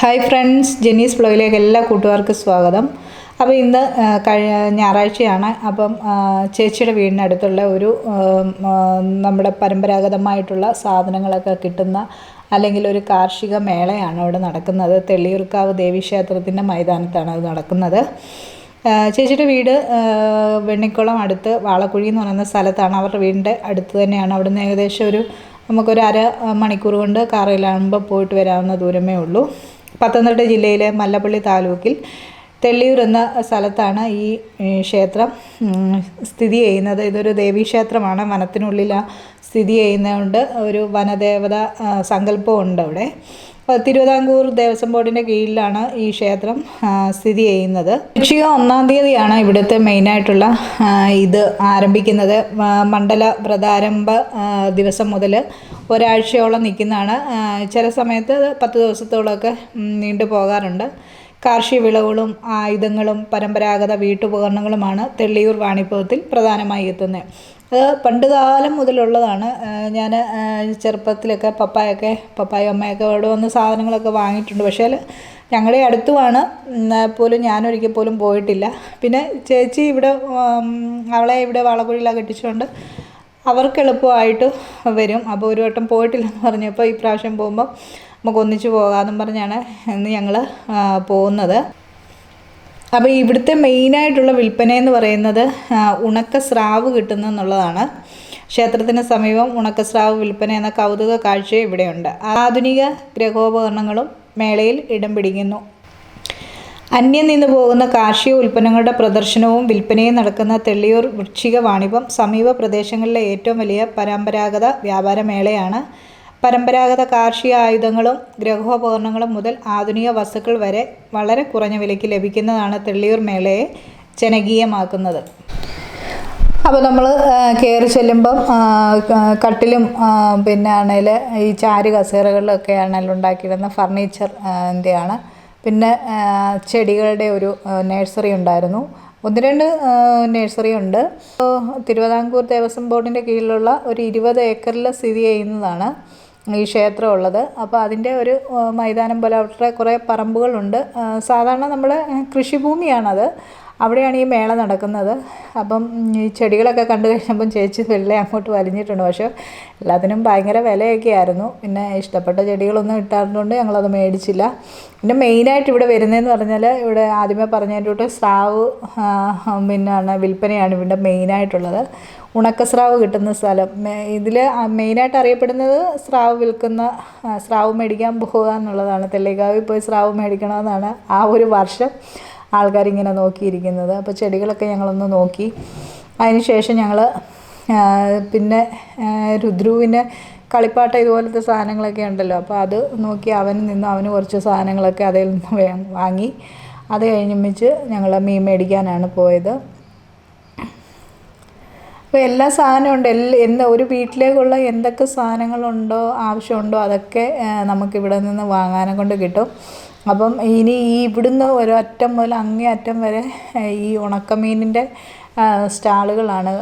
Hi friends ജെനീസ് ബ്ലോഗിലേക്ക് എല്ലാ കൂട്ടുകാർക്കും സ്വാഗതം. അപ്പോൾ ഇന്ന് കഴി ഞായറാഴ്ചയാണ്. അപ്പം ചേച്ചിയുടെ വീടിനടുത്തുള്ള ഒരു നമ്മുടെ പരമ്പരാഗതമായിട്ടുള്ള സാധനങ്ങളൊക്കെ കിട്ടുന്ന അല്ലെങ്കിൽ ഒരു കാർഷിക മേളയാണ് അവിടെ നടക്കുന്നത്. തെള്ളിയൂർക്കാവ് ദേവീക്ഷേത്രത്തിന്റെ മൈതാനത്താണ് അത് നടക്കുന്നത്. ചേച്ചിയുടെ വീട് വെണ്ണിക്കുളം അടുത്ത് വാളക്കുഴി എന്ന് പറയുന്ന സ്ഥലത്താണ്. അവരുടെ വീടിന്റെ അടുത്ത് തന്നെയാണ്. അവിടുന്ന് ഏകദേശം ഒരു നമുക്കൊരു അര മണിക്കൂർ കൊണ്ട് കാറിലാകുമ്പോൾ പോയിട്ട് വരാവുന്ന ദൂരമേ ഉള്ളൂ. പത്തനംതിട്ട ജില്ലയിലെ മല്ലപ്പള്ളി താലൂക്കിൽ തെള്ളിയൂർ എന്ന സ്ഥലത്താണ് ഈ ക്ഷേത്രം സ്ഥിതി ചെയ്യുന്നത്. ഇതൊരു ദേവീക്ഷേത്രമാണ് വനത്തിനുള്ളിൽ സ്ഥിതി ചെയ്യുന്നതുകൊണ്ട് ഒരു വനദേവത സങ്കല്പമുണ്ട് അവിടെ. തിരുവിതാംകൂർ ദേവസ്വം ബോർഡിന്റെ കീഴിലാണ് ഈ ക്ഷേത്രം സ്ഥിതി ചെയ്യുന്നത്. വൃശ്ചിക ഒന്നാം തീയതിയാണ് ഇവിടുത്തെ മെയിനായിട്ടുള്ള ഇത് ആരംഭിക്കുന്നത്. മണ്ഡല വ്രതാരംഭ ദിവസം മുതൽ ഒരാഴ്ചയോളം നിൽക്കുന്നതാണ്. ചില സമയത്ത് പത്ത് ദിവസത്തോളമൊക്കെ നീണ്ടു പോകാറുണ്ട്. കാർഷിക വിളകളും ആയുധങ്ങളും പരമ്പരാഗത വീട്ടുപകരണങ്ങളുമാണ് തെള്ളിയൂർ വാണിഭവത്തിൽ പ്രധാനമായി എത്തുന്നത്. അത് പണ്ട് കാലം മുതലുള്ളതാണ്. ഞാൻ ചെറുപ്പത്തിലൊക്കെ പപ്പായൊക്കെ പപ്പായ അമ്മയൊക്കെ അവിടെ വന്ന് സാധനങ്ങളൊക്കെ വാങ്ങിയിട്ടുണ്ട്. പക്ഷേ ഞങ്ങളുടെ അടുത്തുമാണ്. പോലും ഞാനൊരിക്കൽ പോലും പോയിട്ടില്ല. പിന്നെ ചേച്ചി ഇവിടെ അവളെ ഇവിടെ വാളക്കുഴിയിലാണ് കെട്ടിച്ചുകൊണ്ട് അവർക്ക് എളുപ്പമായിട്ട് വരും. അപ്പോൾ ഒരു വട്ടം പോയിട്ടില്ലെന്ന് പറഞ്ഞപ്പോൾ ഈ പ്രാവശ്യം പോകുമ്പോൾ നമുക്ക് ഒന്നിച്ച് പോകാമെന്നും പറഞ്ഞാണ് ഇന്ന് ഞങ്ങൾ പോകുന്നത്. അപ്പോൾ ഇവിടുത്തെ മെയിനായിട്ടുള്ള വിൽപ്പന എന്ന് പറയുന്നത് ഉണക്ക സ്രാവ് കിട്ടുന്നു എന്നുള്ളതാണ്. ക്ഷേത്രത്തിന് സമീപം ഉണക്ക സ്രാവ് വിൽപ്പന എന്ന കൗതുക കാഴ്ച ഇവിടെയുണ്ട്. ആധുനിക ഗ്രഹോപകരണങ്ങളും മേളയിൽ ഇടം പിടിക്കുന്നു. അന്യം നിന്ന് പോകുന്ന കാർഷിക ഉൽപ്പന്നങ്ങളുടെ പ്രദർശനവും വിൽപ്പനയും നടക്കുന്ന തെള്ളിയൂർ വൃക്ഷിക വാണിഭം സമീപ പ്രദേശങ്ങളിലെ ഏറ്റവും വലിയ പരമ്പരാഗത വ്യാപാരമേളയാണ് പരമ്പരാഗത കാർഷിക ആയുധങ്ങളും ഗ്രഹോപകരണങ്ങളും മുതൽ ആധുനിക വസ്തുക്കൾ വരെ വളരെ കുറഞ്ഞ വിലയ്ക്ക് ലഭിക്കുന്നതാണ് തെള്ളിയൂർ മേളയെ ജനകീയമാക്കുന്നത്. അപ്പോൾ നമ്മൾ കയറി ചെല്ലുമ്പം കട്ടിലും പിന്നെ ആണെങ്കിൽ ഈ ചാരു കസേരകളിലൊക്കെ ആണെങ്കിൽ ഉണ്ടാക്കിയിടുന്ന ഫർണിച്ചർ ആണ് പിന്നെ ചെടികളുടെ ഒരു നഴ്സറി ഉണ്ടായിരുന്നു. ഒന്ന് രണ്ട് നഴ്സറി ഉണ്ട്. തിരുവിതാംകൂർ ദേവസ്വം ബോർഡിന്റെ കീഴിലുള്ള ഒരു ഇരുപത് ഏക്കറിൽ സ്ഥിതി ചെയ്യുന്നതാണ് ഈ ക്ഷേത്രം ഉള്ളത്. അപ്പോൾ അതിന്റെ ഒരു മൈതാനം പോലെ അവിടെ കുറേ പറമ്പുകളുണ്ട്. സാധാരണ നമ്മൾ കൃഷിഭൂമിയാണത്. അവിടെയാണ് ഈ മേള നടക്കുന്നത്. അപ്പം ഈ ചെടികളൊക്കെ കണ്ടു കഴിഞ്ഞപ്പം ചേച്ചി വെള്ളെ അങ്ങോട്ട് വലിഞ്ഞിട്ടുണ്ട്. പക്ഷേ എല്ലാത്തിനും ഭയങ്കര വിലയൊക്കെ ആയിരുന്നു പിന്നെ ഇഷ്ടപ്പെട്ട ചെടികളൊന്നും കിട്ടാറുണ്ട് ഞങ്ങളത് മേടിച്ചില്ല. പിന്നെ മെയിനായിട്ട് ഇവിടെ വരുന്നതെന്ന് പറഞ്ഞാൽ ഇവിടെ ആദ്യമേ പറഞ്ഞതിന്റെ കൂട്ട് സ്രാവ് പിന്നെ വിൽപ്പനയാണ് ഇവിടെ മെയിനായിട്ടുള്ളത്. ഉണക്കസ്രാവ് കിട്ടുന്ന സ്ഥലം. ഇതിൽ മെയിനായിട്ട് അറിയപ്പെടുന്നത് സ്രാവ് വിൽക്കുന്ന സ്രാവ് മേടിക്കാൻ പോകുക എന്നുള്ളതാണ്. തെല്ലേക്കാവിൽ പോയി സ്രാവ് മേടിക്കണമെന്നാണ് ആ ഒരു വർഷം. ആൾക്കാരിങ്ങനെ നോക്കിയിരിക്കുന്നത്. അപ്പോൾ ചെടികളൊക്കെ ഞങ്ങളൊന്ന് നോക്കി. അതിന് ശേഷം ഞങ്ങൾ പിന്നെ രുദ്രുവിന്റെ കളിപ്പാട്ട ഇതുപോലത്തെ സാധനങ്ങളൊക്കെ ഉണ്ടല്ലോ. അപ്പോൾ അത് നോക്കി അവൻ നിന്ന് അവന് കുറച്ച് സാധനങ്ങളൊക്കെ അതിൽ നിന്ന് വാങ്ങി. അത് കഴിഞ്ഞിച്ച് ഞങ്ങൾ മീൻ മേടിക്കാനാണ് പോയത്. അപ്പോൾ എല്ലാ സാധനവും ഉണ്ട്. എല്ലാ എന്ത് ഒരു വീട്ടിലേക്കുള്ള എന്തൊക്കെ സാധനങ്ങളുണ്ടോ ആവശ്യമുണ്ടോ അതൊക്കെ നമുക്കിവിടെ നിന്ന് വാങ്ങാനെ കൊണ്ട് കിട്ടും. അപ്പം ഇനി ഈ ഇവിടുന്ന് ഒരറ്റം മുതൽ അങ്ങേ അറ്റം വരെ ഈ ഉണക്കമീനിന്റെ സ്റ്റാളുകളാണ്.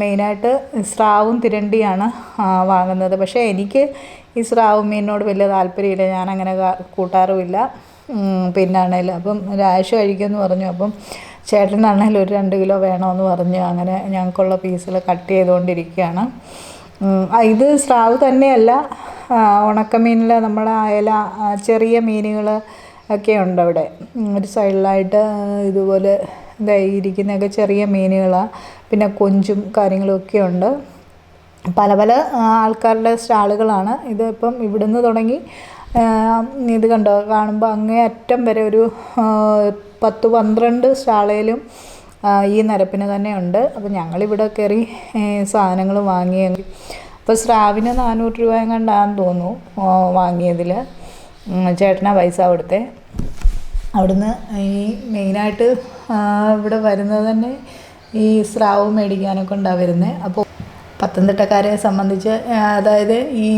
മെയിനായിട്ട് സ്രാവും തിരണ്ടിയാണ് വാങ്ങുന്നത്. പക്ഷേ എനിക്ക് ഈ സ്രാവ് മീനിനോട് വലിയ താല്പര്യമില്ല. ഞാനങ്ങനെ കൂട്ടാറുമില്ല. പിന്നാണേലും അപ്പം രാശ കഴിക്കുമെന്ന് പറഞ്ഞു. അപ്പം ചേട്ടനാണേലും ഒരു രണ്ട് കിലോ വേണമെന്ന് പറഞ്ഞു. അങ്ങനെ ഞങ്ങൾക്കുള്ള പീസുകൾ കട്ട് ചെയ്തുകൊണ്ടിരിക്കുകയാണ്. ആ, ഇത് സ്രാവ് തന്നെയല്ല. ഉണക്കമീനിൽ നമ്മുടെ അയല ചെറിയ മീനുകൾ ഒക്കെ ഉണ്ട് അവിടെ. ഒരു സൈഡിലായിട്ട് ഇതുപോലെ ഇതാ ഇരിക്കുന്നതൊക്കെ ചെറിയ മീനുകളാണ് പിന്നെ കൊഞ്ചും കാര്യങ്ങളൊക്കെ ഉണ്ട്. പല പല ആൾക്കാരുടെ സ്റ്റാളുകളാണ്. ഇത് ഇപ്പം ഇവിടുന്ന് തുടങ്ങി ഇത് കണ്ടോ? കാണുമ്പോൾ അങ്ങേ അറ്റം വരെ ഒരു പത്ത് പന്ത്രണ്ട് സ്റ്റാളയിലും ആ, ഈ നിരപ്പിന് തന്നെ ഉണ്ട്. അപ്പോൾ ഞങ്ങളിവിടെ കയറി സാധനങ്ങൾ വാങ്ങിയെങ്കിൽ അപ്പോൾ സ്രാവിന് നാനൂറ് രൂപ കണ്ടാന്ന് തോന്നുന്നു വാങ്ങിയതിൽ ചേട്ടനാ പൈസ അവിടുത്തെ അവിടുന്ന് ഈ മെയിനായിട്ട് ഇവിടെ വരുന്നത് തന്നെ ഈ സ്രാവ് മേടിക്കാനൊക്കെ ഉണ്ടാണ് വരുന്നത് അപ്പോൾ പത്തനംതിട്ടക്കാരെ സംബന്ധിച്ച് അതായത് ഈ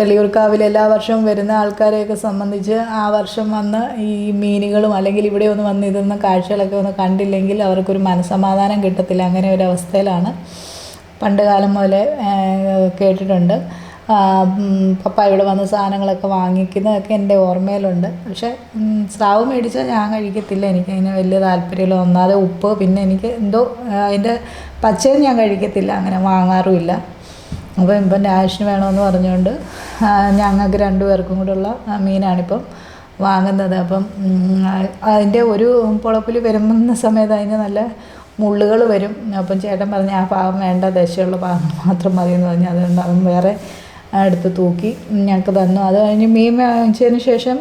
തെളിയൂർക്കാവിൽ എല്ലാ വർഷവും വരുന്ന ആൾക്കാരെയൊക്കെ സംബന്ധിച്ച് ആ വർഷം വന്ന് ഈ മീനുകളും അല്ലെങ്കിൽ ഇവിടെ ഒന്ന് വന്ന് ഇതൊന്ന് കാഴ്ചകളൊക്കെ ഒന്ന് കണ്ടില്ലെങ്കിൽ അവർക്കൊരു മനസമാധാനം കിട്ടത്തില്ല. അങ്ങനെ ഒരു അവസ്ഥയിലാണ്. പണ്ട് കാലം മുതലേ കേട്ടിട്ടുണ്ട്. പപ്പ ഇവിടെ വന്ന് സാധനങ്ങളൊക്കെ വാങ്ങിക്കുന്നതൊക്കെ എന്റെ ഓർമ്മയിലുണ്ട്. പക്ഷേ സ്രാവ് മേടിച്ചാൽ ഞാൻ കഴിക്കത്തില്ല. എനിക്ക് അതിന് വലിയ താല്പര്യമില്ല. ഒന്നാതെ ഉപ്പ് പിന്നെ എനിക്ക് എന്തോ അതിന്റെ പച്ചയും ഞാൻ കഴിക്കത്തില്ല. അങ്ങനെ വാങ്ങാറുമില്ല. അപ്പോൾ ഇപ്പം രാഷിന് വേണമെന്ന് പറഞ്ഞുകൊണ്ട് ഞങ്ങൾക്ക് രണ്ടുപേർക്കും കൂടെയുള്ള മീനാണിപ്പം വാങ്ങുന്നത്. അപ്പം അതിന്റെ ഒരു പുളപ്പിൽ വരുന്ന സമയത്ത് അതിന് നല്ല മുള്ളുകൾ വരും. അപ്പം ചേട്ടൻ പറഞ്ഞ് ആ ഭാഗം വേണ്ട ദശയുള്ള ഭാഗം മാത്രം മതി എന്ന് പറഞ്ഞു അതുകൊണ്ട് അതും വേറെ എടുത്ത് തൂക്കി ഞങ്ങൾക്ക് തന്നു. അത് കഴിഞ്ഞ് മീൻ വാങ്ങിച്ചതിന് ശേഷം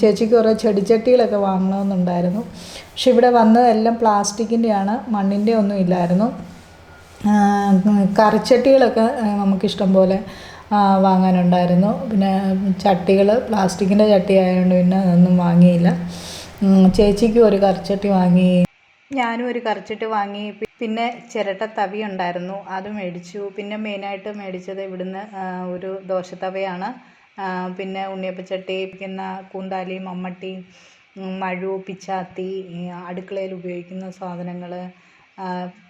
ചേച്ചിക്ക് കുറേ ചെടിച്ചട്ടികളൊക്കെ വാങ്ങണമെന്നുണ്ടായിരുന്നു. പക്ഷെ ഇവിടെ വന്നതെല്ലാം പ്ലാസ്റ്റിക്കിന്റെയാണ് മണ്ണിന്റെ ഒന്നും ഇല്ലായിരുന്നു. കറിച്ചട്ടികളൊക്കെ നമുക്കിഷ്ടം പോലെ വാങ്ങാനുണ്ടായിരുന്നു. പിന്നെ ചട്ടികൾ പ്ലാസ്റ്റിക്കിന്റെ ചട്ടി ആയതുകൊണ്ട് പിന്നെ അതൊന്നും വാങ്ങിയില്ല. ചേച്ചിക്കും ഒരു കറിച്ചട്ടി വാങ്ങി ഞാനും ഒരു കറിച്ചിട്ട് വാങ്ങി. പിന്നെ ചിരട്ട തവി ഉണ്ടായിരുന്നു. അത് മേടിച്ചു. പിന്നെ മെയിനായിട്ട് മേടിച്ചത് ഇവിടുന്ന് ഒരു ദോശത്തവയാണ് പിന്നെ ഉണ്ണിയപ്പച്ചട്ടി പിന്നെ കൂന്താലി മമ്മട്ടി മഴു പിച്ചാത്തി അടുക്കളയിൽ ഉപയോഗിക്കുന്ന സാധനങ്ങൾ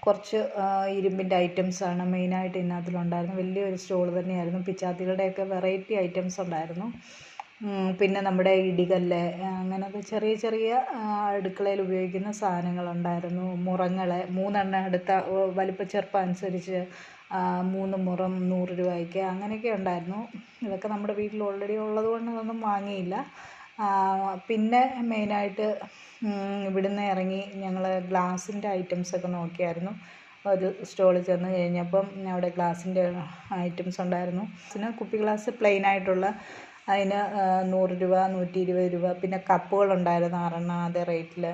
കുറച്ച് ഇരുമ്പിന്റെ ഐറ്റംസാണ് മെയിനായിട്ട് ഇതിനകത്തിലുണ്ടായിരുന്നു വലിയൊരു സ്റ്റോൾ തന്നെയായിരുന്നു. പിച്ചാത്തികളുടെയൊക്കെ വെറൈറ്റി ഐറ്റംസ് ഉണ്ടായിരുന്നു. പിന്നെ നമ്മുടെ ഇടികല്ല് അങ്ങനത്തെ ചെറിയ ചെറിയ അടുക്കളയിൽ ഉപയോഗിക്കുന്ന സാധനങ്ങളുണ്ടായിരുന്നു. മുറങ്ങൾ മൂന്നെണ്ണം എടുത്ത വലിപ്പ ചെറുപ്പം അനുസരിച്ച് മൂന്ന് മുറം നൂറ് രൂപയ്ക്ക് അങ്ങനെയൊക്കെ ഉണ്ടായിരുന്നു. ഇതൊക്കെ നമ്മുടെ വീട്ടിൽ ഓൾറെഡി ഉള്ളത് കൊണ്ട് അതൊന്നും വാങ്ങിയില്ല. പിന്നെ മെയിനായിട്ട് ഇവിടുന്ന് ഇറങ്ങി ഞങ്ങൾ ഗ്ലാസിന്റെ ഐറ്റംസൊക്കെ നോക്കിയായിരുന്നു. ഒരു സ്റ്റോളിൽ ചെന്ന് കഴിഞ്ഞപ്പം അവിടെ ഗ്ലാസിന്റെ ഐറ്റംസ് ഉണ്ടായിരുന്നു. പിന്നെ കുപ്പി ഗ്ലാസ് പ്ലെയിൻ ആയിട്ടുള്ള അതിന് നൂറ് രൂപ നൂറ്റി ഇരുപത് രൂപ പിന്നെ കപ്പുകളുണ്ടായിരുന്നു ആറെണ്ണം അതേ റേറ്റിൽ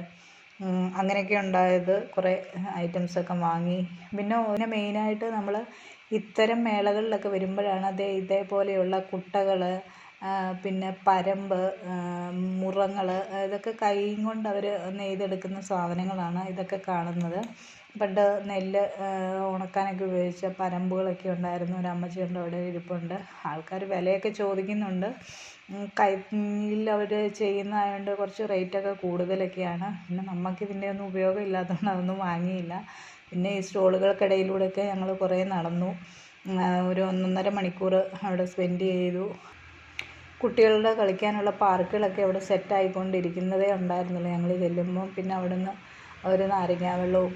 അങ്ങനെയൊക്കെ ഉണ്ടായത് കുറേ ഐറ്റംസൊക്കെ വാങ്ങി. പിന്നെ ഓനെ മെയിനായിട്ട് നമ്മൾ ഇത്തരം മേളകളിലൊക്കെ വരുമ്പോഴാണ് അതേ ഇതേപോലെയുള്ള കുട്ടകൾ പിന്നെ പരമ്പ് മുറങ്ങൾ ഇതൊക്കെ കൈ കൊണ്ട് അവർ നെയ്തെടുക്കുന്ന സാധനങ്ങളാണ് ഇതൊക്കെ കാണുന്നത്. പണ്ട് നെല്ല് ഉണക്കാനൊക്കെ ഉപയോഗിച്ച പരമ്പുകളൊക്കെ ഉണ്ടായിരുന്നു. ഒരു അമ്മച്ചിയുണ്ട് അവിടെ ഇരിപ്പുണ്ട്. ആൾക്കാർ വിലയൊക്കെ ചോദിക്കുന്നുണ്ട്. കൈയിൽ അവർ ചെയ്യുന്നതായതുകൊണ്ട് കുറച്ച് റേറ്റൊക്കെ കൂടുതലൊക്കെയാണ്. പിന്നെ നമുക്ക് ഇതിന്റെ ഒന്നും ഉപയോഗം ഇല്ലാത്തതുകൊണ്ട് അതൊന്നും വാങ്ങിയില്ല. പിന്നെ ഈ സ്റ്റോളുകൾക്കിടയിലൂടെയൊക്കെ ഞങ്ങൾ കുറേ നടന്നു. ഒരു ഒന്നൊന്നര മണിക്കൂർ അവിടെ സ്പെൻഡ് ചെയ്തു. കുട്ടികളുടെ കളിക്കാനുള്ള പാർക്കുകളൊക്കെ അവിടെ സെറ്റായിക്കൊണ്ടിരിക്കുന്നതേ ഉണ്ടായിരുന്നുള്ളൂ ഞങ്ങൾ ചെല്ലുമ്പം പിന്നെ അവിടുന്ന് ഒരു നാരങ്ങ വെള്ളവും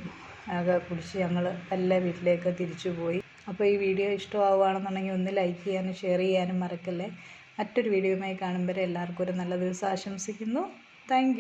ഒക്കെ കുടിച്ച് ഞങ്ങൾ എല്ലാ വീട്ടിലേക്ക് തിരിച്ചു പോയി. അപ്പോൾ ഈ വീഡിയോ ഇഷ്ടമാവുകയാണെന്നുണ്ടെങ്കിൽ ഒന്ന് ലൈക്ക് ചെയ്യാനും ഷെയർ ചെയ്യാനും മറക്കല്ലേ. മറ്റൊരു വീഡിയോയുമായി കാണുമ്പോൾ എല്ലാവർക്കും ഒരു നല്ല ദിവസം ആശംസിക്കുന്നു. താങ്ക്